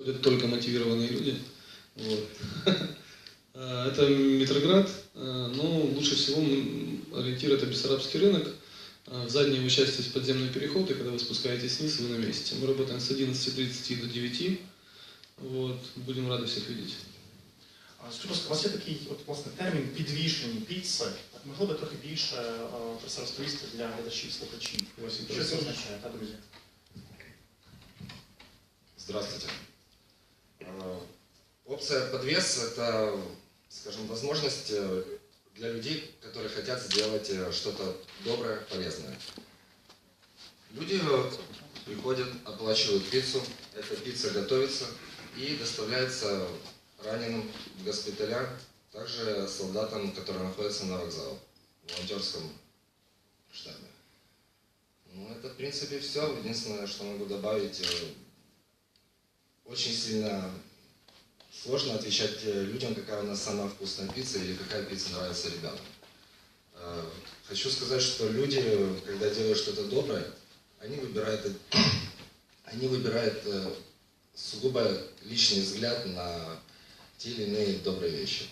Ходят только мотивированные люди. Вот. А, Это Митроград, а, но лучше всего м, ориентир это Бессарабский рынок. А, В задней его части есть подземный переход, и когда вы спускаетесь вниз, вы на месте. Мы работаем с 11.30 до 9. Вот. Будем рады всех видеть. А Скажіть, будь ласка, у вас є такий от, власне, термін підвішені піци. Так, Могли би трохи більше е, про це розповісти для глядачів, слухачів? Що це означає, та, друзі? Здравствуйте. Э, Опция подвес – это, скажем, возможность э, для людей, которые хотят сделать э, что-то доброе, полезное. Люди приходят, оплачивают пиццу, эта пицца готовится и доставляется раненым в госпиталя, также солдатам, которые находятся на вокзале, в волонтерском штабе. Ну, это, в принципе, все. Единственное, что могу добавить, очень сильно сложно отвечать э, людям, какая у нас самая вкусная пицца или какая пицца нравится ребятам. Э, Хочу сказать, что люди, когда делают что-то доброе, они выбирают, они выбирают э, сугубо личный взгляд на те или иные добрые вещи.